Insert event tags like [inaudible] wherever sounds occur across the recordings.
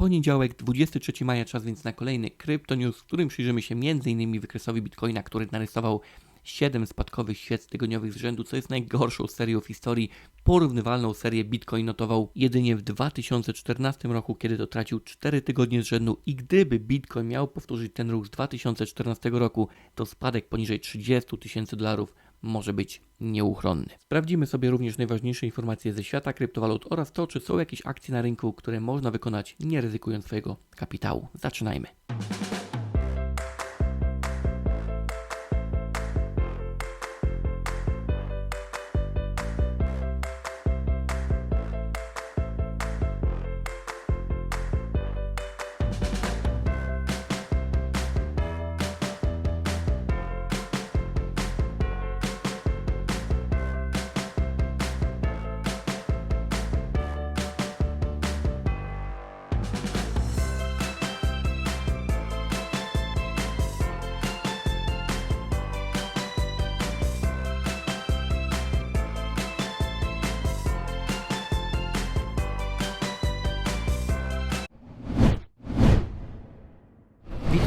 poniedziałek, 23 maja, czas więc na kolejny Crypto News, w którym przyjrzymy się m.in. wykresowi Bitcoina, który narysował 7 spadkowych świec tygodniowych z rzędu, co jest najgorszą serią w historii. Porównywalną serię Bitcoin notował jedynie w 2014 roku, kiedy to tracił 4 tygodnie z rzędu i gdyby Bitcoin miał powtórzyć ten ruch z 2014 roku, to spadek poniżej 30 tysięcy dolarów może być nieuchronny. Sprawdzimy sobie również najważniejsze informacje ze świata kryptowalut oraz to, czy są jakieś akcje na rynku, które można wykonać nie ryzykując swojego kapitału. Zaczynajmy.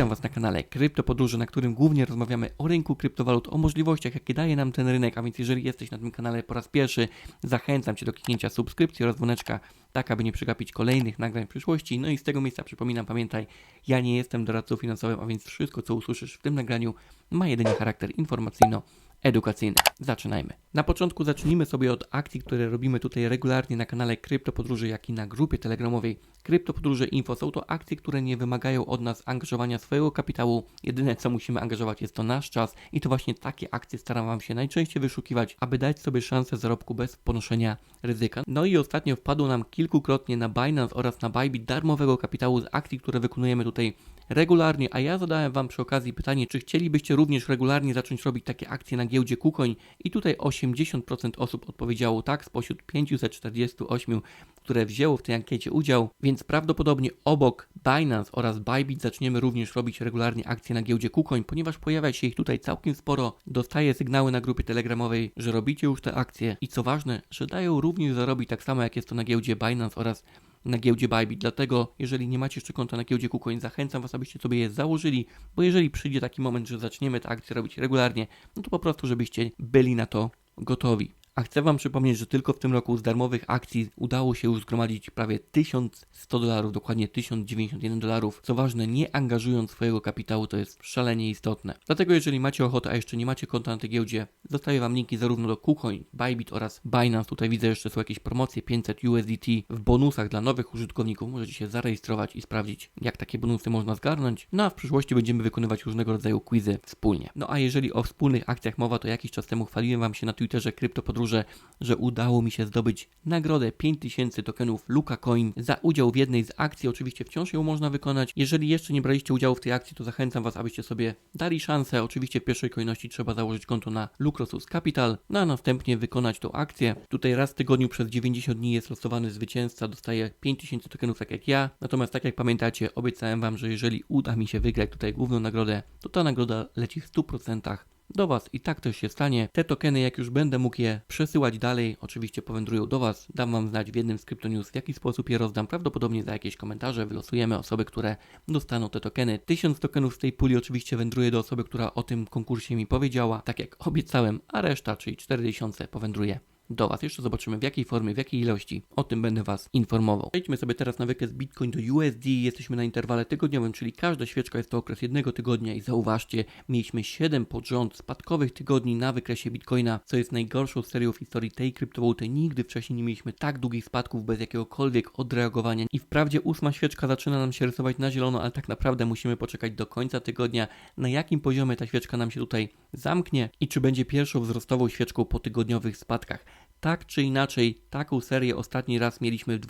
Witam Was na kanale Krypto Podróże, na którym głównie rozmawiamy o rynku kryptowalut, o możliwościach, jakie daje nam ten rynek, a więc jeżeli jesteś na tym kanale po raz pierwszy, zachęcam Cię do kliknięcia subskrypcji oraz dzwoneczka, tak aby nie przegapić kolejnych nagrań w przyszłości. No i z tego miejsca przypominam, pamiętaj, ja nie jestem doradcą finansowym, a więc wszystko, co usłyszysz w tym nagraniu, ma jedynie charakter informacyjno edukacyjny. Zaczynajmy. Na początku zacznijmy sobie od akcji, które robimy tutaj regularnie na kanale Krypto Podróży, jak i na grupie telegramowej Krypto Podróże Info. Są to akcje, które nie wymagają od nas angażowania swojego kapitału. Jedyne co musimy angażować jest to nasz czas i to właśnie takie akcje staram Wam się najczęściej wyszukiwać, aby dać sobie szansę zarobku bez ponoszenia ryzyka. No i ostatnio wpadło nam kilkukrotnie na Binance oraz na Bybit darmowego kapitału z akcji, które wykonujemy tutaj regularnie, a ja zadałem Wam przy okazji pytanie, czy chcielibyście również regularnie zacząć robić takie akcje na giełdzie KuCoin i tutaj 80% osób odpowiedziało tak spośród 548, które wzięło w tej ankiecie udział, więc prawdopodobnie obok Binance oraz Bybit zaczniemy również robić regularnie akcje na giełdzie KuCoin, ponieważ pojawia się ich tutaj całkiem sporo. Dostaję sygnały na grupie telegramowej, że robicie już te akcje i co ważne, że dają również zarobić tak samo jak jest to na giełdzie Binance oraz na giełdzie Bybit. Dlatego, jeżeli nie macie jeszcze konta na giełdzie KuCoin, zachęcam Was, abyście sobie je założyli, bo jeżeli przyjdzie taki moment, że zaczniemy te akcje robić regularnie, no to po prostu, żebyście byli na to gotowi. A chcę Wam przypomnieć, że tylko w tym roku z darmowych akcji udało się już zgromadzić prawie 1100 dolarów, dokładnie 1091 dolarów. Co ważne, nie angażując swojego kapitału, to jest szalenie istotne. Dlatego jeżeli macie ochotę, a jeszcze nie macie konta na tej giełdzie, zostawię Wam linki zarówno do KuCoin, Bybit oraz Binance. Tutaj widzę jeszcze są jakieś promocje 500 USDT w bonusach dla nowych użytkowników. Możecie się zarejestrować i sprawdzić, jak takie bonusy można zgarnąć. No a w przyszłości będziemy wykonywać różnego rodzaju quizy wspólnie. No a jeżeli o wspólnych akcjach mowa, to jakiś czas temu chwaliłem Wam się na Twitterze Krypto Podróże, że udało mi się zdobyć nagrodę 5000 tokenów Luka Coin za udział w jednej z akcji. Oczywiście wciąż ją można wykonać. Jeżeli jeszcze nie braliście udziału w tej akcji, to zachęcam Was, abyście sobie dali szansę. Oczywiście w pierwszej kolejności trzeba założyć konto na Lucrosus Capital, no a następnie wykonać tą akcję. Tutaj raz w tygodniu przez 90 dni jest losowany zwycięzca, dostaje 5000 tokenów tak jak ja. Natomiast tak jak pamiętacie, obiecałem Wam, że jeżeli uda mi się wygrać tutaj główną nagrodę, to ta nagroda leci w 100% do Was i tak też się stanie. Te tokeny, jak już będę mógł je przesyłać dalej, oczywiście powędrują do Was. Dam Wam znać w jednym z Crypto News, w jaki sposób je rozdam. Prawdopodobnie za jakieś komentarze wylosujemy osoby, które dostaną te tokeny. 1000 tokenów z tej puli oczywiście wędruje do osoby, która o tym konkursie mi powiedziała, tak jak obiecałem, a reszta, czyli 4000 powędruje do Was. Jeszcze zobaczymy w jakiej formie, w jakiej ilości. O tym będę Was informował. Przejdźmy sobie teraz na wykres Bitcoin do USD. Jesteśmy na interwale tygodniowym, czyli każda świeczka jest to okres jednego tygodnia i zauważcie, mieliśmy 7 pod rząd spadkowych tygodni na wykresie Bitcoina, co jest najgorszą serią w historii tej kryptowaluty. Nigdy wcześniej nie mieliśmy tak długich spadków bez jakiegokolwiek odreagowania i wprawdzie ósma świeczka zaczyna nam się rysować na zielono, ale tak naprawdę musimy poczekać do końca tygodnia, na jakim poziomie ta świeczka nam się tutaj zamknie i czy będzie pierwszą wzrostową świeczką po tygodniowych spadkach. Tak czy inaczej, taką serię ostatni raz mieliśmy w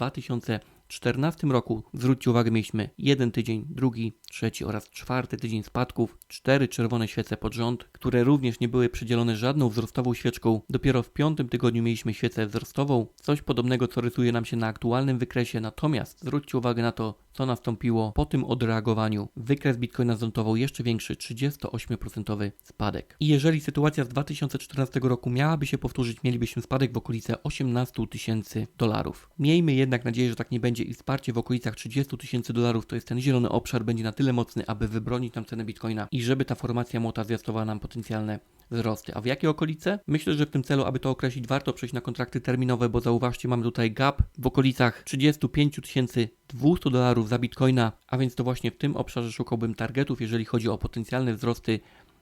2014 roku. Zwróćcie uwagę, mieliśmy jeden tydzień, drugi, trzeci oraz czwarty tydzień spadków, cztery czerwone świece pod rząd, które również nie były przydzielone żadną wzrostową świeczką. Dopiero w piątym tygodniu mieliśmy świecę wzrostową, coś podobnego co rysuje nam się na aktualnym wykresie, natomiast zwróćcie uwagę na to, co nastąpiło po tym odreagowaniu. Wykres Bitcoina zanotował jeszcze większy 38% spadek. I jeżeli sytuacja z 2014 roku miałaby się powtórzyć, mielibyśmy spadek w okolice 18 tysięcy dolarów. Miejmy jednak nadzieję, że tak nie będzie i wsparcie w okolicach 30 tysięcy dolarów, to jest ten zielony obszar, będzie na tyle mocny, aby wybronić nam cenę bitcoina i żeby ta formacja młota zwiastowała nam potencjalne wzrosty. A w jakie okolice? Myślę, że w tym celu, aby to określić, warto przejść na kontrakty terminowe, bo zauważcie, mamy tutaj gap w okolicach 35 200 dolarów za bitcoina, a więc to właśnie w tym obszarze szukałbym targetów, jeżeli chodzi o potencjalne wzrosty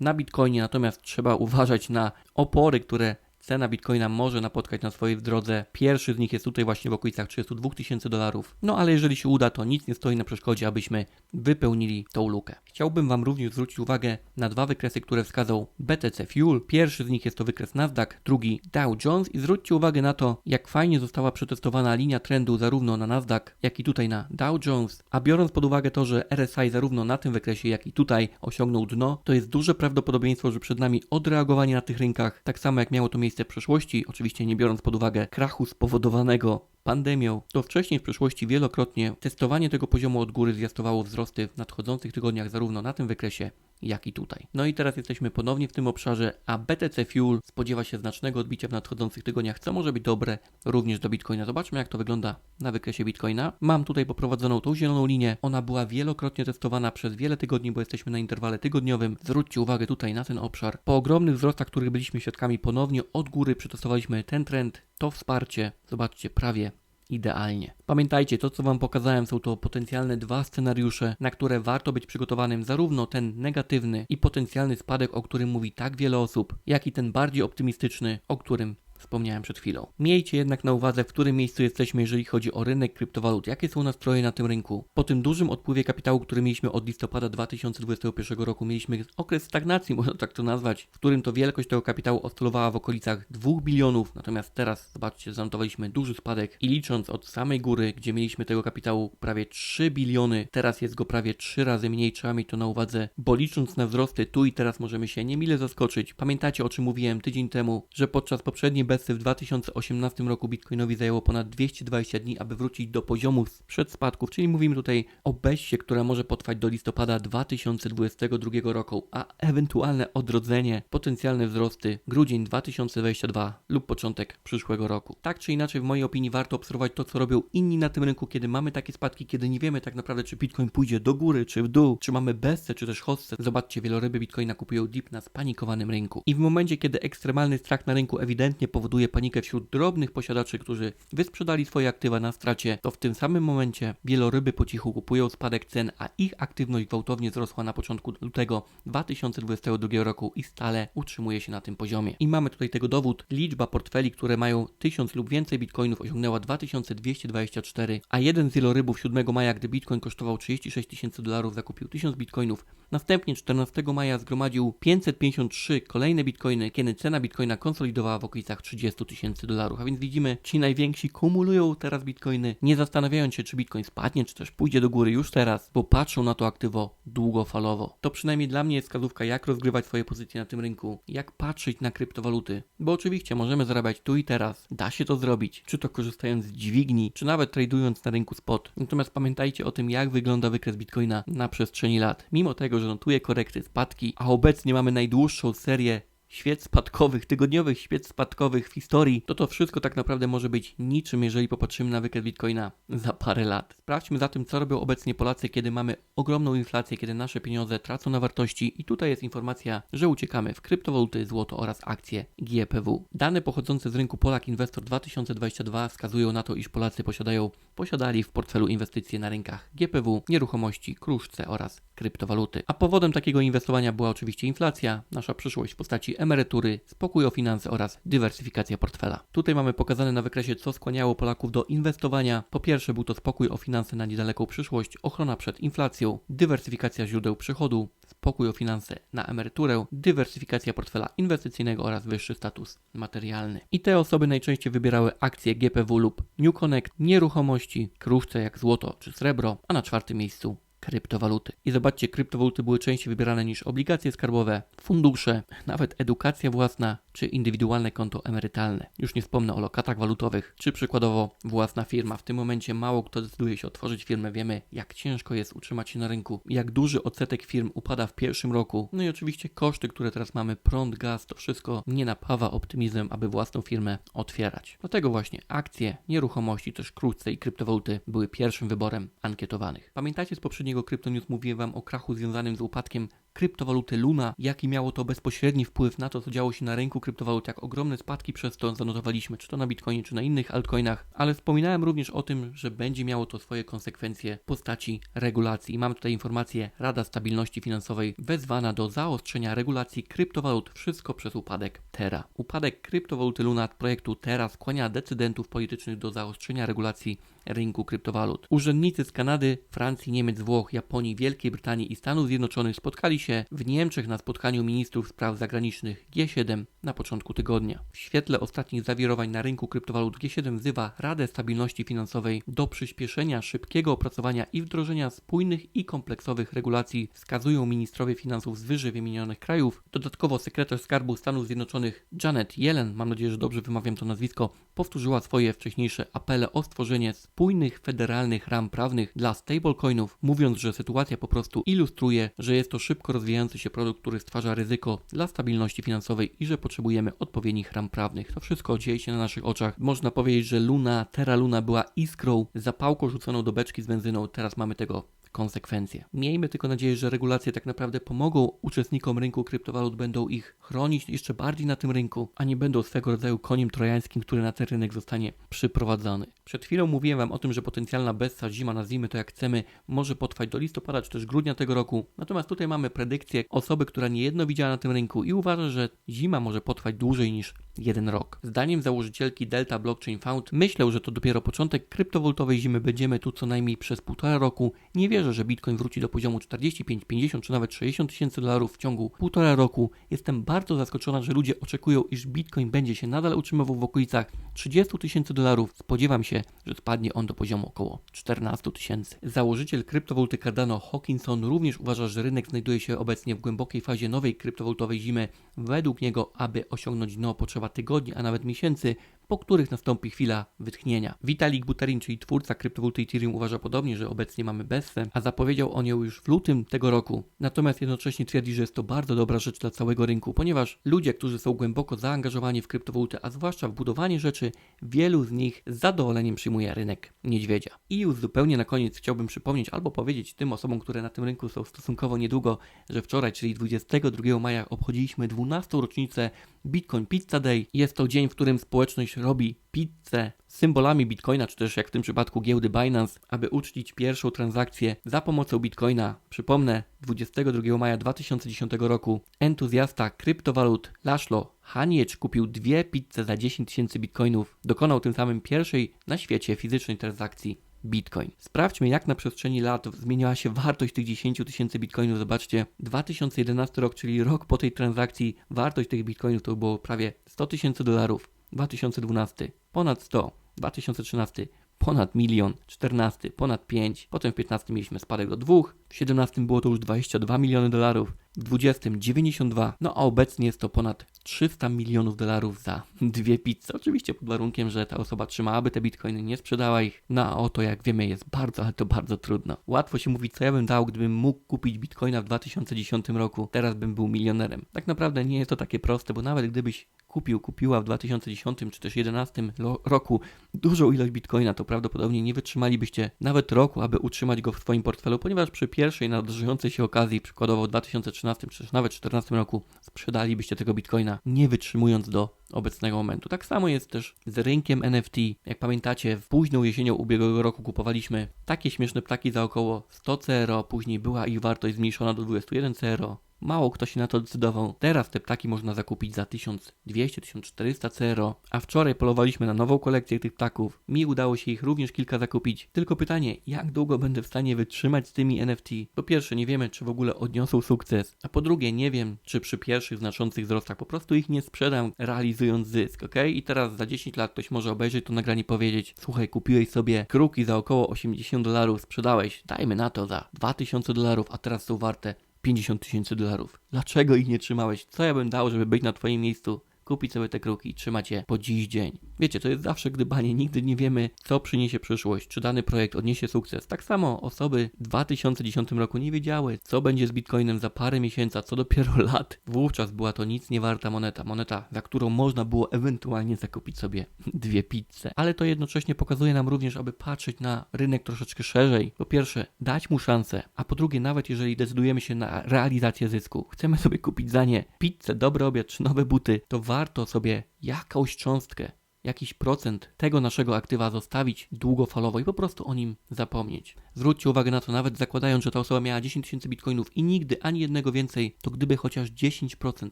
na bitcoinie, natomiast trzeba uważać na opory, które cena bitcoina może napotkać na swojej drodze. Pierwszy z nich jest tutaj właśnie w okolicach 32 tysięcy dolarów. No ale jeżeli się uda, to nic nie stoi na przeszkodzie, abyśmy wypełnili tą lukę. Chciałbym Wam również zwrócić uwagę na dwa wykresy, które wskazał BTC Fuel. Pierwszy z nich jest to wykres Nasdaq, drugi Dow Jones i zwróćcie uwagę na to, jak fajnie została przetestowana linia trendu zarówno na Nasdaq, jak i tutaj na Dow Jones. A biorąc pod uwagę to, że RSI zarówno na tym wykresie, jak i tutaj osiągnął dno, to jest duże prawdopodobieństwo, że przed nami odreagowanie na tych rynkach, tak samo jak miało to miejsce w przeszłości, oczywiście nie biorąc pod uwagę krachu spowodowanego pandemią, to wcześniej w przeszłości wielokrotnie testowanie tego poziomu od góry zwiastowało wzrosty w nadchodzących tygodniach zarówno na tym wykresie, jak i tutaj. No i teraz jesteśmy ponownie w tym obszarze, a BTC Fuel spodziewa się znacznego odbicia w nadchodzących tygodniach, co może być dobre również do Bitcoina. Zobaczmy jak to wygląda na wykresie Bitcoina. Mam tutaj poprowadzoną tą zieloną linię. Ona była wielokrotnie testowana przez wiele tygodni, bo jesteśmy na interwale tygodniowym. Zwróćcie uwagę tutaj na ten obszar. Po ogromnych wzrostach, których byliśmy świadkami, ponownie od góry przetestowaliśmy ten trend, to wsparcie. Zobaczcie, prawie idealnie. Pamiętajcie, to co Wam pokazałem są to potencjalne dwa scenariusze, na które warto być przygotowanym, zarówno ten negatywny i potencjalny spadek, o którym mówi tak wiele osób, jak i ten bardziej optymistyczny, o którym wspomniałem przed chwilą. Miejcie jednak na uwadze, w którym miejscu jesteśmy, jeżeli chodzi o rynek kryptowalut, jakie są nastroje na tym rynku. Po tym dużym odpływie kapitału, który mieliśmy od listopada 2021 roku, mieliśmy okres stagnacji, [laughs] można tak to nazwać, w którym to wielkość tego kapitału oscylowała w okolicach 2 bilionów, natomiast teraz, zobaczcie, zanotowaliśmy duży spadek i licząc od samej góry, gdzie mieliśmy tego kapitału prawie 3 biliony, teraz jest go prawie 3 razy mniej, trzeba mieć to na uwadze, bo licząc na wzrosty tu i teraz możemy się niemile zaskoczyć. Pamiętacie o czym mówiłem tydzień temu, że podczas poprzedniej obecny w 2018 roku Bitcoinowi zajęło ponad 220 dni, aby wrócić do poziomu sprzed spadków, czyli mówimy tutaj o beście, która może potrwać do listopada 2022 roku, a ewentualne odrodzenie, potencjalne wzrosty grudzień 2022 lub początek przyszłego roku. Tak czy inaczej, w mojej opinii warto obserwować to, co robią inni na tym rynku, kiedy mamy takie spadki, kiedy nie wiemy tak naprawdę, czy Bitcoin pójdzie do góry, czy w dół, czy mamy bestę, czy też hostce. Zobaczcie, wieloryby Bitcoina kupują dip na spanikowanym rynku. I w momencie, kiedy ekstremalny strach na rynku ewidentnie powoduje powoduje panikę wśród drobnych posiadaczy, którzy wysprzedali swoje aktywa na stracie, to w tym samym momencie wieloryby po cichu kupują spadek cen, a ich aktywność gwałtownie wzrosła na początku lutego 2022 roku i stale utrzymuje się na tym poziomie. I mamy tutaj tego dowód. Liczba portfeli, które mają 1000 lub więcej bitcoinów osiągnęła 2224, a jeden z wielorybów 7 maja, gdy bitcoin kosztował 36 tysięcy dolarów, zakupił 1000 bitcoinów. Następnie 14 maja zgromadził 553 kolejne bitcoiny, kiedy cena bitcoina konsolidowała w okolicach 30 tysięcy dolarów. A więc widzimy, ci najwięksi kumulują teraz bitcoiny, nie zastanawiając się, czy bitcoin spadnie, czy też pójdzie do góry już teraz, bo patrzą na to aktywo długofalowo. To przynajmniej dla mnie jest wskazówka, jak rozgrywać swoje pozycje na tym rynku, jak patrzeć na kryptowaluty. Bo oczywiście możemy zarabiać tu i teraz, da się to zrobić, czy to korzystając z dźwigni, czy nawet tradując na rynku spot. Natomiast pamiętajcie o tym, jak wygląda wykres bitcoina na przestrzeni lat. Mimo tego, że notuje korekty, spadki, a obecnie mamy najdłuższą serię świec spadkowych, tygodniowych świec spadkowych w historii, to to wszystko tak naprawdę może być niczym, jeżeli popatrzymy na wykres Bitcoina za parę lat. Sprawdźmy zatem, co robią obecnie Polacy, kiedy mamy ogromną inflację, kiedy nasze pieniądze tracą na wartości i tutaj jest informacja, że uciekamy w kryptowaluty, złoto oraz akcje GPW. Dane pochodzące z rynku Polak Investor 2022 wskazują na to, iż Polacy posiadają, posiadali w portfelu inwestycje na rynkach GPW, nieruchomości, kruszce oraz kryptowaluty. A powodem takiego inwestowania była oczywiście inflacja, nasza przyszłość w postaci emerytury, spokój o finanse oraz dywersyfikacja portfela. Tutaj mamy pokazane na wykresie, co skłaniało Polaków do inwestowania. Po pierwsze był to spokój o finanse na niedaleką przyszłość, ochrona przed inflacją, dywersyfikacja źródeł przychodu, spokój o finanse na emeryturę, dywersyfikacja portfela inwestycyjnego oraz wyższy status materialny. I te osoby najczęściej wybierały akcje GPW lub New Connect, nieruchomości, kruszce jak złoto czy srebro, a na czwartym miejscu kryptowaluty. I zobaczcie, kryptowaluty były częściej wybierane niż obligacje skarbowe, fundusze, nawet edukacja własna czy indywidualne konto emerytalne. Już nie wspomnę o lokatach walutowych, czy przykładowo własna firma. W tym momencie mało kto decyduje się otworzyć firmę. Wiemy, jak ciężko jest utrzymać się na rynku, jak duży odsetek firm upada w pierwszym roku. No i oczywiście koszty, które teraz mamy, prąd, gaz, to wszystko nie napawa optymizmem, aby własną firmę otwierać. Dlatego właśnie akcje, nieruchomości, też krótce i kryptowaluty były pierwszym wyborem ankietowanych. Pamiętacie z poprzedniego Kryptonews mówiłem Wam o krachu związanym z upadkiem kryptowaluty Luna, jaki miało to bezpośredni wpływ na to, co działo się na rynku kryptowalut, jak ogromne spadki przez to zanotowaliśmy, czy to na Bitcoinie, czy na innych altcoinach, ale wspominałem również o tym, że będzie miało to swoje konsekwencje w postaci regulacji. Mam tutaj informację, Rada Stabilności Finansowej wezwana do zaostrzenia regulacji kryptowalut, wszystko przez upadek Terra. Upadek kryptowaluty Luna projektu Terra skłania decydentów politycznych do zaostrzenia regulacji rynku kryptowalut. Urzędnicy z Kanady, Francji, Niemiec, Włoch, Japonii, Wielkiej Brytanii i Stanów Zjednoczonych spotkali się w Niemczech na spotkaniu ministrów spraw zagranicznych G7 na początku tygodnia. W świetle ostatnich zawirowań na rynku kryptowalut G7 wzywa Radę Stabilności Finansowej do przyspieszenia szybkiego opracowania i wdrożenia spójnych i kompleksowych regulacji, wskazują ministrowie finansów z wyżej wymienionych krajów. Dodatkowo sekretarz skarbu Stanów Zjednoczonych Janet Yellen, mam nadzieję, że dobrze wymawiam to nazwisko, powtórzyła swoje wcześniejsze apele o stworzenie spójnych federalnych ram prawnych dla stablecoinów, mówiąc, że sytuacja po prostu ilustruje, że jest to szybko rozwijający się produkt, który stwarza ryzyko dla stabilności finansowej i że potrzebujemy odpowiednich ram prawnych. To wszystko dzieje się na naszych oczach. Można powiedzieć, że Luna, Terra Luna była iskrą, zapałką rzuconą do beczki z benzyną. Teraz mamy tego konsekwencje. Miejmy tylko nadzieję, że regulacje tak naprawdę pomogą uczestnikom rynku kryptowalut, będą ich chronić jeszcze bardziej na tym rynku, a nie będą swego rodzaju koniem trojańskim, który na ten rynek zostanie przyprowadzony. Przed chwilą mówiłem Wam o tym, że potencjalna bessa zima, nazwijmy to jak chcemy, może potrwać do listopada czy też grudnia tego roku. Natomiast tutaj mamy predykcję osoby, która niejedno widziała na tym rynku i uważa, że zima może potrwać dłużej niż jeden rok. Zdaniem założycielki Delta Blockchain Fund myślę, że to dopiero początek kryptowoltowej zimy. Będziemy tu co najmniej przez półtora roku. Nie wierzę, że Bitcoin wróci do poziomu 45, 50 czy nawet 60 tysięcy dolarów w ciągu półtora roku. Jestem bardzo zaskoczona, że ludzie oczekują, iż Bitcoin będzie się nadal utrzymywał w okolicach 30 tysięcy dolarów. Spodziewam się, że spadnie on do poziomu około 14 tysięcy. Założyciel kryptowoluty Cardano Hawkinson również uważa, że rynek znajduje się obecnie w głębokiej fazie nowej kryptowolutowej zimy. Według niego, aby osiągnąć dno, potrzeba tygodni, a nawet miesięcy, po których nastąpi chwila wytchnienia. Vitalik Buterin, czyli twórca kryptowaluty Ethereum, uważa podobnie, że obecnie mamy bessę, a zapowiedział on ją już w lutym tego roku. Natomiast jednocześnie twierdzi, że jest to bardzo dobra rzecz dla całego rynku, ponieważ ludzie, którzy są głęboko zaangażowani w kryptowalutę, a zwłaszcza w budowanie rzeczy, wielu z nich z zadowoleniem przyjmuje rynek niedźwiedzia. I już zupełnie na koniec chciałbym przypomnieć albo powiedzieć tym osobom, które na tym rynku są stosunkowo niedługo, że wczoraj, czyli 22 maja, obchodziliśmy 12. rocznicę Bitcoin Pizza Day. Jest to dzień, w którym społeczność robi pizzę z symbolami Bitcoina, czy też jak w tym przypadku giełdy Binance, aby uczcić pierwszą transakcję za pomocą Bitcoina. Przypomnę, 22 maja 2010 roku entuzjasta kryptowalut Laszlo Haniecz kupił dwie pizze za 10 tysięcy bitcoinów. Dokonał tym samym pierwszej na świecie fizycznej transakcji Bitcoin. Sprawdźmy, jak na przestrzeni lat zmieniła się wartość tych 10 tysięcy bitcoinów. Zobaczcie, 2011 rok, czyli rok po tej transakcji, wartość tych bitcoinów to było prawie 100 tysięcy dolarów. 2012 ponad 100, 2013 ponad milion, 14 ponad 5, potem w 15 mieliśmy spadek do 2, w 17 było to już 22 miliony dolarów, w 20 92, no a obecnie jest to ponad 300 milionów dolarów za dwie pizze. Oczywiście pod warunkiem, że ta osoba trzymałaby te bitcoiny, nie sprzedała ich. No a oto jak wiemy jest bardzo, ale to bardzo trudno. Łatwo się mówić, co ja bym dał, gdybym mógł kupić bitcoina w 2010 roku. Teraz bym był milionerem. Tak naprawdę nie jest to takie proste, bo nawet gdybyś kupił, kupiła w 2010 czy też 2011 roku dużą ilość bitcoina, to prawdopodobnie nie wytrzymalibyście nawet roku, aby utrzymać go w swoim portfelu, ponieważ przy pierwszej nadarzyjącej się okazji, przykładowo w 2013 czy nawet 2014 roku, sprzedalibyście tego bitcoina, nie wytrzymując do obecnego momentu. Tak samo jest też z rynkiem NFT. Jak pamiętacie, w późną jesienią ubiegłego roku kupowaliśmy takie śmieszne ptaki za około 100 CRO, później była ich wartość zmniejszona do 21 CRO. Mało kto się na to decydował. Teraz te ptaki można zakupić za 1200-1400 CRO, a wczoraj polowaliśmy na nową kolekcję tych ptaków. Mi udało się ich również kilka zakupić. Tylko pytanie, jak długo będę w stanie wytrzymać z tymi NFT? Po pierwsze, nie wiemy, czy w ogóle odniosą sukces, a po drugie, nie wiem, czy przy pierwszych znaczących wzrostach po prostu ich nie sprzedam, realizując zysk, ok? I teraz za 10 lat ktoś może obejrzeć to nagranie i powiedzieć: Słuchaj, kupiłeś sobie kruki za około 80 dolarów, sprzedałeś, dajmy na to za 2000 dolarów, a teraz są warte 50 tysięcy dolarów. Dlaczego ich nie trzymałeś? Co ja bym dał, żeby być na Twoim miejscu kupić sobie te kruki i trzymać je po dziś dzień. Wiecie, to jest zawsze gdybanie, nigdy nie wiemy, co przyniesie przyszłość, czy dany projekt odniesie sukces. Tak samo osoby w 2010 roku nie wiedziały, co będzie z Bitcoinem za parę miesięcy, co dopiero [laughs] lat. Wówczas była to nic nie warta moneta, moneta, za którą można było ewentualnie zakupić sobie [laughs] dwie pizze. Ale to jednocześnie pokazuje nam również, aby patrzeć na rynek troszeczkę szerzej. Po pierwsze, dać mu szansę, a po drugie, nawet jeżeli decydujemy się na realizację zysku, chcemy sobie kupić za nie pizzę, dobry obiad czy nowe buty, to warto sobie jakąś cząstkę jakiś procent tego naszego aktywa zostawić długofalowo i po prostu o nim zapomnieć. Zwróćcie uwagę na to, nawet zakładając, że ta osoba miała 10 tysięcy bitcoinów i nigdy ani jednego więcej, to gdyby chociaż 10%,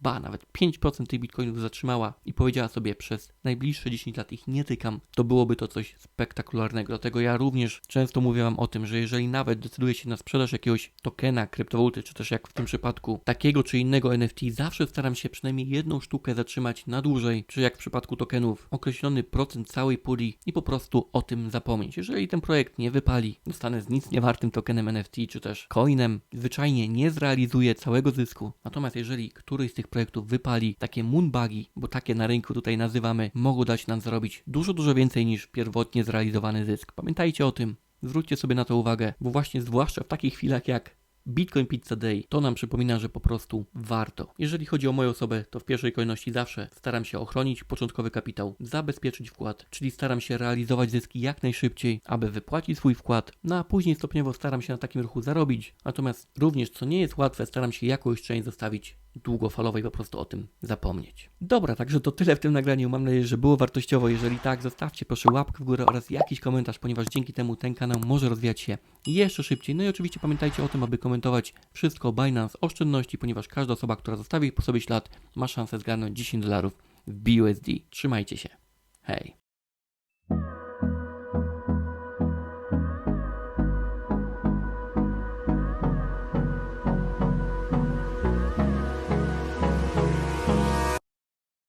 ba, nawet 5% tych bitcoinów zatrzymała i powiedziała sobie przez najbliższe 10 lat ich nie tykam, to byłoby to coś spektakularnego. Dlatego ja również często mówię Wam o tym, że jeżeli nawet decyduje się na sprzedaż jakiegoś tokena, kryptowaluty, czy też jak w tym przypadku takiego czy innego NFT, zawsze staram się przynajmniej jedną sztukę zatrzymać na dłużej, czy jak w przypadku tokenów, określony procent całej puli i po prostu o tym zapomnieć. Jeżeli ten projekt nie wypali, dostanę z nic niewartym tokenem NFT, czy też coinem, zwyczajnie nie zrealizuje całego zysku. Natomiast jeżeli któryś z tych projektów wypali, takie moonbugi, bo takie na rynku tutaj nazywamy, mogą dać nam zarobić dużo, dużo więcej niż pierwotnie zrealizowany zysk. Pamiętajcie o tym. Zwróćcie sobie na to uwagę, bo właśnie zwłaszcza w takich chwilach jak Bitcoin Pizza Day to nam przypomina, że po prostu warto. Jeżeli chodzi o moją osobę, to w pierwszej kolejności zawsze staram się ochronić początkowy kapitał, zabezpieczyć wkład, czyli staram się realizować zyski jak najszybciej, aby wypłacić swój wkład, no a później stopniowo staram się na takim ruchu zarobić. Natomiast również, co nie jest łatwe, staram się jakąś część zostawić długofalowej, po prostu o tym zapomnieć. Dobra, także to tyle w tym nagraniu. Mam nadzieję, że było wartościowo. Jeżeli tak, zostawcie proszę łapkę w górę oraz jakiś komentarz, ponieważ dzięki temu ten kanał może rozwijać się jeszcze szybciej. No i oczywiście pamiętajcie o tym, aby komentować wszystko Binance oszczędności, ponieważ każda osoba, która zostawi po sobie ślad, ma szansę zgarnąć 10 dolarów w BUSD. Trzymajcie się. Hej.